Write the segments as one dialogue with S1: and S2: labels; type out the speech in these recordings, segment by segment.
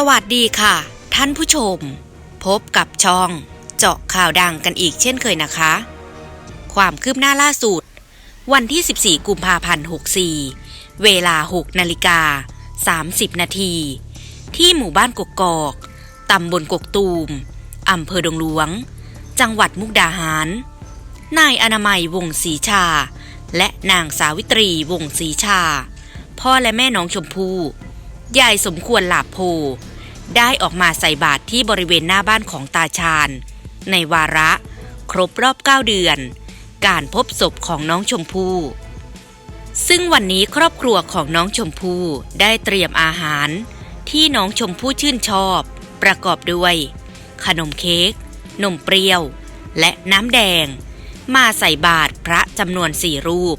S1: สวัสดีค่ะ ท่านผู้ชม พบกับช่องเจาะข่าวดังกันอีกเช่นเคยนะคะ ความคืบหน้าล่าสุด วันที่ 14 กุมภาพันธ์64 เวลา 6 นาฬิกา 30 นาที ที่หมู่บ้านกกอกตำบลกกตูมอำเภอดงหลวง จังหวัดมุกดาหาร นายอนามัยวงศรีชา และนางสาวิตรีวงศรีชา พ่อและแม่น้องชมพู่ ยายสมควรหลาโพได้ออกมาใส่บาตรที่บริเวณหน้าบ้านของตาชาญ ในวาระ ครบรอบ 9 เดือน การพบศพของน้องชมพู่ซึ่งวันนี้ครอบครัวของน้องชมพู่ได้เตรียมอาหาร ที่น้องชมพู่ชื่นชอบ ประกอบด้วย ขนมเค้กนมเปรี้ยว และน้ำแดง มาใส่บาตรพระจำนวนสี่รูป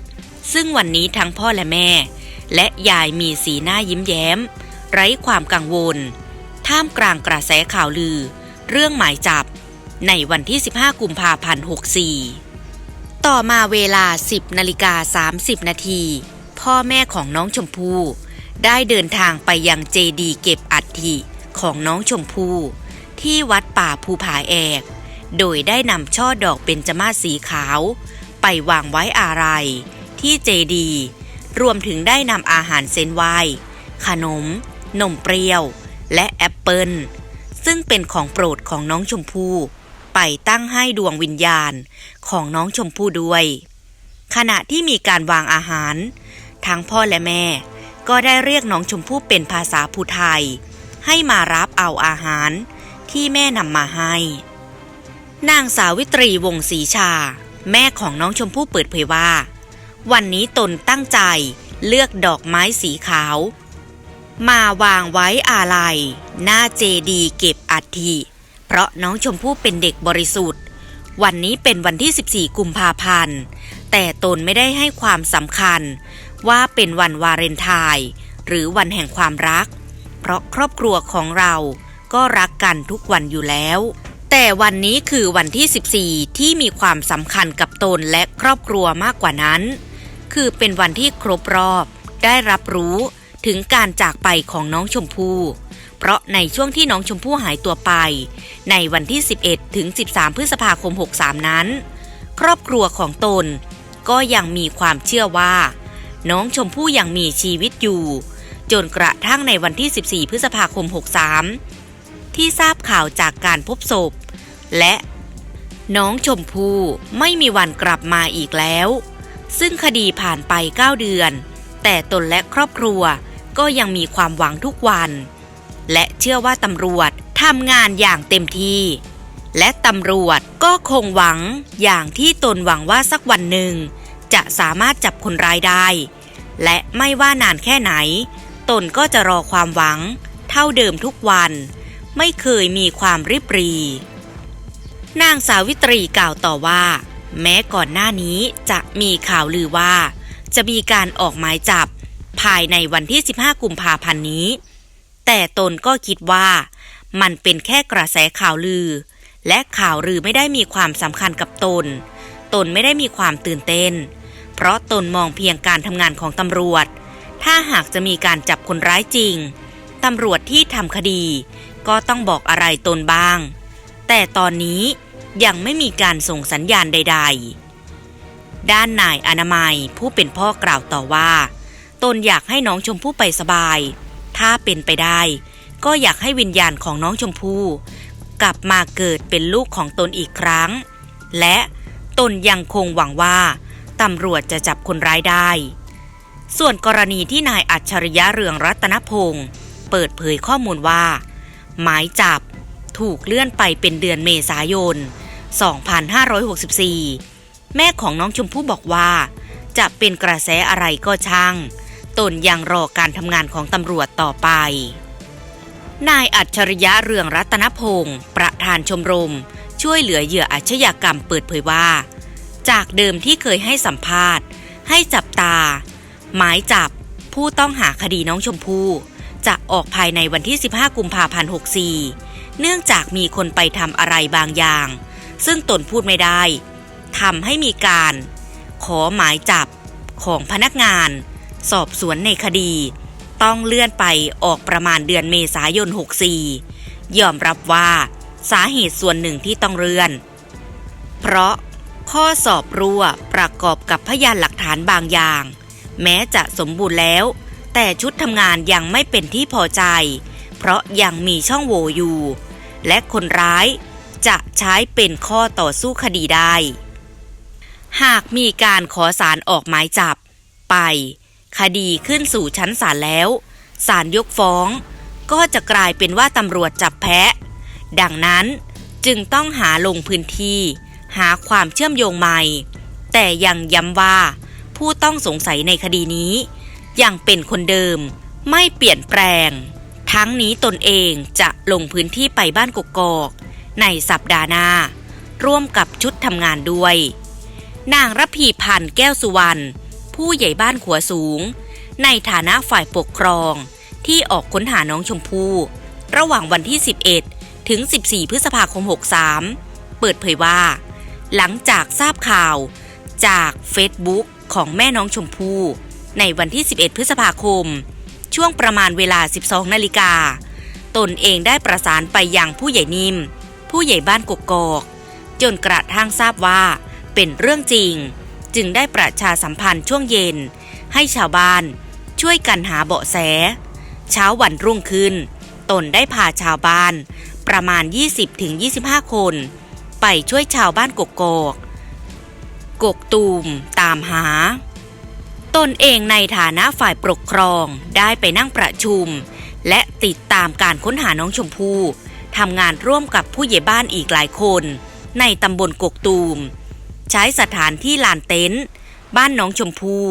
S1: ซึ่งวันนี้ทั้งพ่อและแม่ และยายมีสีหน้ายิ้มแย้ม ไร้ความกังวล ท่ามกลางกระแสข่าวลือ เรื่องหมายจับ ในวันที่ 15 กุมภาพันธ์ 64 ต่อมาเวลา 10นาฬิกา30 นาทีพ่อแม่ของน้องชมพู่ได้เดินทางไปยังเจดีเก็บอัฐิของน้องชมพู่ที่วัดป่าภูผาแอก โดยได้นำช่อดอกเบญจมาศสีขาว ไปวางไว้อาลัยที่เจดีย์ รวมถึงได้นำอาหารเส้นไหว้ขนม นมเปรี้ยว และแอปเปิลซึ่งเป็นของโปรดของน้องชมพู่ไปตั้งให้ดวงวิญญาณของน้องชมพู่ด้วย ขณะที่มีการวางอาหาร ทั้งพ่อและแม่ ก็ได้เรียกน้องชมพู่เป็นภาษาภูไทย ให้มารับเอาอาหารที่แม่นำมาให้ นางสาวิตรีวงศรีชา แม่ของน้องชมพู่เปิดเผยว่า วันนี้ตนตั้งใจเลือกดอกไม้สีขาว มาวางไว้อาลัย หน้าเจดีเก็บอัฐิเพราะน้องชมพู่เป็นเด็กบริสุทธิ์ วันนี้เป็นวันที่ 14 กุมภาพันธ์ แต่ตนไม่ได้ให้ความสำคัญ ว่าเป็นวันวาเลนไทน์หรือวันแห่งความรัก เพราะครอบครัวของเราก็รักกันทุกวันอยู่แล้ว แต่วันนี้คือวันที่ 14 ที่มีความสำคัญกับตนและครอบครัวมากกว่านั้น คือเป็นวันที่ครบรอบ ได้รับรู้ถึงการจากไปของน้องชมพู่เพราะในช่วงที่น้องชมพู่หายตัวไป ในวันที่ 11 ถึง 13 พฤษภาคม 63 นั้น ครอบครัวของตน ก็ยังมีความเชื่อว่า น้องชมพู่ยังมีชีวิตอยู่ จนกระทั่งในวันที่ 14 พฤษภาคม 63 ที่ทราบข่าวจากการพบศพ และ น้องชมพู่ไม่มีวันกลับมาอีกแล้ว ซึ่งคดีผ่านไป 9 เดือน แต่ตนและครอบครัวก็ยังมีความหวังทุกวัน และเชื่อว่าตำรวจทำงานอย่างเต็มที่ และตำรวจก็คงหวังอย่างที่ตนหวังว่าสักวันหนึ่ง จะสามารถจับคนร้ายได้ และไม่ว่านานแค่ไหน ตนก็จะรอความหวัง เท่าเดิมทุกวัน ไม่เคยมีความริบรี นางสาวิตรีกล่าวต่อว่า แม้ก่อนหน้านี้จะมีข่าวลือว่า จะมีการออกหมายจับ ภายในวันที่ 15 กุมภาพันธ์นี้ แต่ตนก็คิดว่ามันเป็นแค่กระแสข่าวลือ และข่าวลือไม่ได้มีความสำคัญกับตน ตนไม่ได้มีความตื่นเต้น เพราะตนมองเพียงการทำงานของตำรวจ ถ้าหากจะมีการจับคนร้ายจริงตำรวจที่ทำคดี ก็ต้องบอกอะไรตนบ้าง แต่ตอนนี้ ยังไม่มีการส่งสัญญาณใด ๆ ด้านนายอนามัยผู้เป็นพ่อกล่าวต่อว่า ตนอยากให้น้องชมพู่ไปสบาย ถ้าเป็นไปได้ ก็อยากให้วิญญาณของน้องชมพู่กลับมาเกิดเป็นลูกของตนอีกครั้ง และตนยังคงหวังว่าตำรวจจะจับคนร้ายได้ ส่วนกรณีที่นายอัจฉริยะเรืองรัตนพงศ์เปิดเผยข้อมูลว่า หมายจับ ถูกเลื่อนไปเป็นเดือนเมษายน 2564 แม่ของน้องชมพู่บอกว่า จะเป็นกระแสอะไรก็ช่าง ตนยังรอการทำงานของตำรวจต่อไป นายอัจฉริยะเรืองรัตนพงศ์ประธานชมรม ช่วยเหลือเหยื่ออาชญากรรมเปิดเผยว่า จากเดิมที่เคยให้สัมภาษณ์ ให้จับตา หมายจับผู้ต้องหาคดีน้องชมพู่จะออกภายในวันที่ 15 กุมภาพันธ์ 64 เนื่องจากมีคนไปทำอะไรบางอย่าง ซึ่งตนพูดไม่ได้ทำให้มีการ ขอหมายจับของพนักงาน สอบสวนในคดี ต้องเลื่อนไปออกประมาณเดือนเมษายน 64 ยอมรับว่าสาเหตุส่วนหนึ่งที่ต้องเลื่อน เพราะข้อสอบรั่วประกอบกับพยานหลักฐานบางอย่าง แม้จะสมบูรณ์แล้ว แต่ชุดทำงานยังไม่เป็นที่พอใจ เพราะยังมีช่องโหว่อยู่ และคนร้ายจะใช้เป็นข้อต่อสู้คดีได้ หากมีการขอสารออกหมายจับไป คดีขึ้นสู่ชั้นศาลแล้วศาลยกฟ้อง ก็จะกลายเป็นว่าตำรวจจับแพะดังนั้นจึงต้องหาลงพื้นที่ หาความเชื่อมโยงใหม่ แต่ยังย้ำว่า ผู้ต้องสงสัยในคดีนี้ ยังเป็นคนเดิมไม่เปลี่ยนแปลง ทั้งนี้ตนเองจะลงพื้นที่ไปบ้านกกอก ในสัปดาห์หน้า ร่วมกับชุดทำงานด้วย นางรพีพันธ์แก้วสุวรรณผู้ใหญ่บ้านขัวสูง ในฐานะฝ่ายปกครองที่ออกค้นหาน้องชมพู่ระหว่างวันที่ 11 ถึง 14 พฤษภาคม 63 เปิดเผยว่า หลังจากทราบข่าวจากเฟซบุ๊กของแม่น้องชมพู่ในวันที่ 11 พฤษภาคม ช่วงประมาณเวลา 12 นาฬิกา ตนเองได้ประสานไปยังผู้ใหญ่นิ่ม ผู้ใหญ่บ้านกกอก จนกระทั่งทราบว่า เป็นเรื่องจริง จึงได้ประชาสัมพันธ์ช่วงเย็น ให้ชาวบ้าน ช่วยกันหาเบาะแส เช้าวันรุ่งขึ้น ตนได้พาชาวบ้าน ประมาณ 20-25 คน ไปช่วยชาวบ้านกกอกกกตูมตามหา ตนเองในฐานะฝ่ายปกครองได้ไปนั่งประชุม และติดตามการค้นหาน้องชมพู่ทำงานร่วมกับผู้ใหญ่บ้านอีกหลายคน ในตำบลกกตูม ใช้สถานที่ลานเต็นท์บ้านน้องชมพู่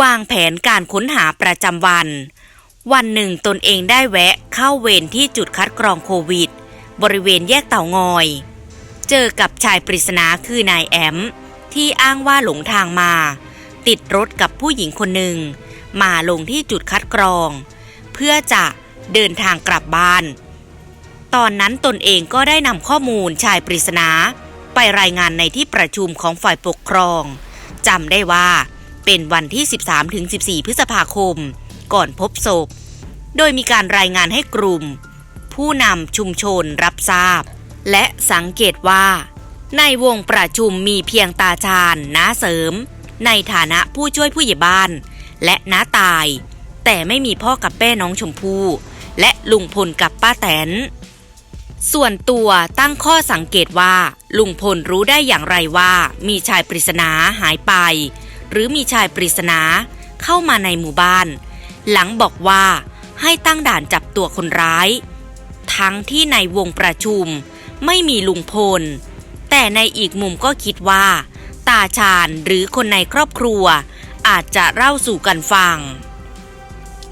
S1: วางแผนการค้นหาประจำวัน วันหนึ่งตนเองได้แวะเข้าเวรที่จุดคัดกรองโควิด บริเวณแยกเต่างอย เจอกับชายปริศนาคือนายแอม ที่อ้างว่าหลงทางมา ติดรถกับผู้หญิงคนหนึ่ง มาลงที่จุดคัดกรอง เพื่อจะเดินทางกลับบ้าน ตอนนั้นตนเองก็ได้นำข้อมูลชายปริศนาไปรายงานในที่ประชุมของฝ่ายปกครองจำได้ว่าเป็นวันที่ 13-14 พฤษภาคม ก่อนพบศพ โดยมีการรายงานให้กลุ่ม ผู้นำชุมชนรับทราบ และสังเกตว่า ในวงประชุมมีเพียงตาชาญน้าเสริม ในฐานะผู้ช่วยผู้ใหญ่บ้าน และน้าตาย แต่ไม่มีพ่อกับแม่น้องชมพู่และลุงพลกับป้าแตน ส่วนตัวตั้งข้อสังเกตว่า ลุงพลรู้ได้อย่างไรว่า มีชายปริศนาหายไป หรือมีชายปริศนาเข้ามาในหมู่บ้าน หลังบอกว่าให้ตั้งด่านจับตัวคนร้าย ทั้งที่ในวงประชุมไม่มีลุงพล แต่ในอีกมุมก็คิดว่า ตาชาญหรือคนในครอบครัว อาจจะเล่าสู่กันฟัง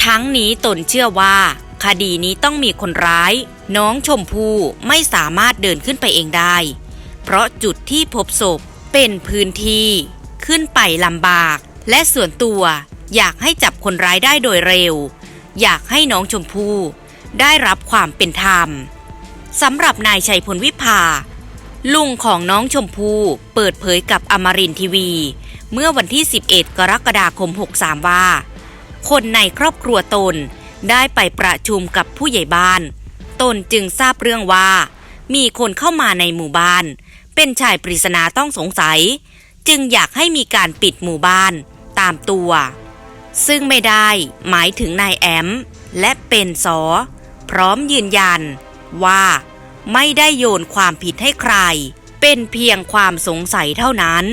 S1: ทั้งนี้ตนเชื่อว่า คดีนี้ต้องมีคนร้าย น้องชมพู่ไม่สามารถเดินขึ้นไปเองได้ เพราะจุดที่พบศพเป็นพื้นที่ ขึ้นไปลำบาก และส่วนตัวอยากให้จับคนร้ายได้โดยเร็ว อยากให้น้องชมพู่ได้รับความเป็นธรรมสำหรับนายชัยพลวิภา ลุงของน้องชมพู่เปิดเผยกับอมรินทีวี เมื่อวันที่ 11 กรกฎาคม 63 ว่า คนในครอบครัวตนได้ไปประชุมกับผู้ใหญ่บ้าน ตนจึงทราบเรื่องว่า มีคนเข้ามาในหมู่บ้าน เป็นชายปริศนาต้องสงสัย จึงอยากให้มีการปิดหมู่บ้านตามตัว ซึ่งไม่ได้หมายถึงนายแอม และเป็นสอ พร้อมยืนยันว่า ไม่ได้โยนความผิดให้ใคร เป็นเพียงความสงสัยเท่านั้น